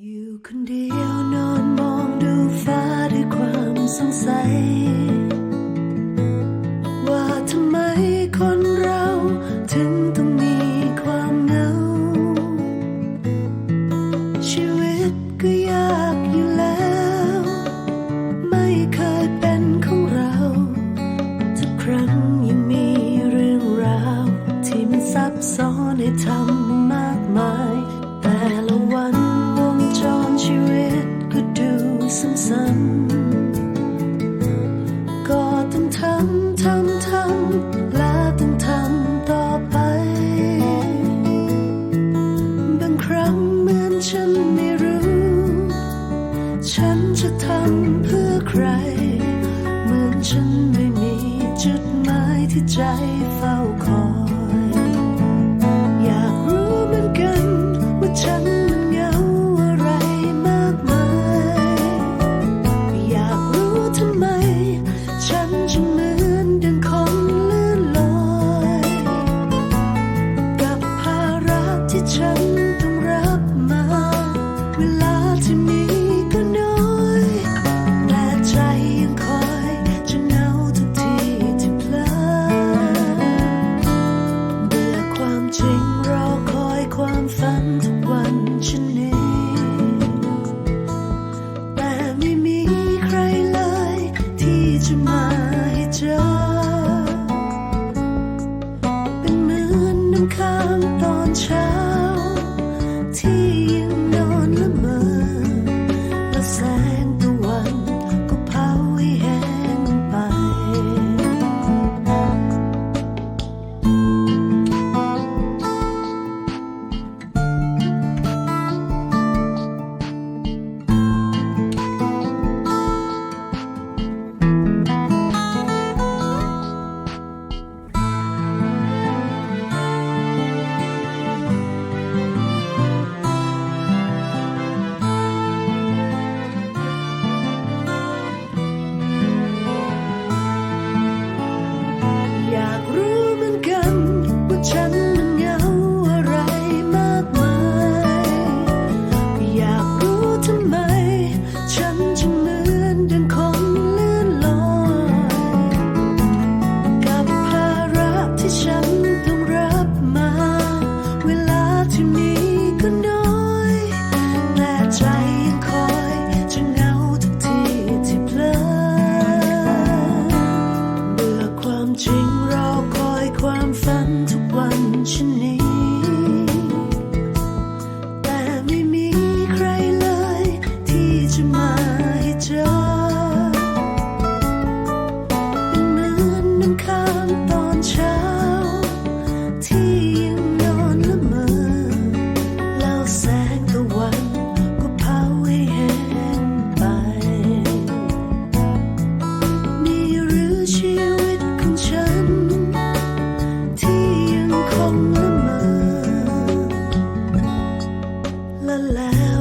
อยู่คนเดียวนอนมองดูฟ้าด้วยความสงสัย ซ้ำๆก็ต้องทำทำทำและต้องทำต่อไป บางครั้งเหมือนฉันไม่รู้ ฉันจะทำเพื่อใคร เหมือนฉันไม่มีจุดหมายที่ใจ ที่ฉันต้องรับมา เวลาที่มีก็น้อย แต่ใจยังคอยจะเหงาทุกทีที่เพลอเบื่อความจริงรอคอยความฝันทุกวันฉันนี้แต่ไม่มีใครเลยที่จะมาให้เจอ ข้างตอนเช้าที่ จริงรอคอยความฝันทุกวันฉัน the last.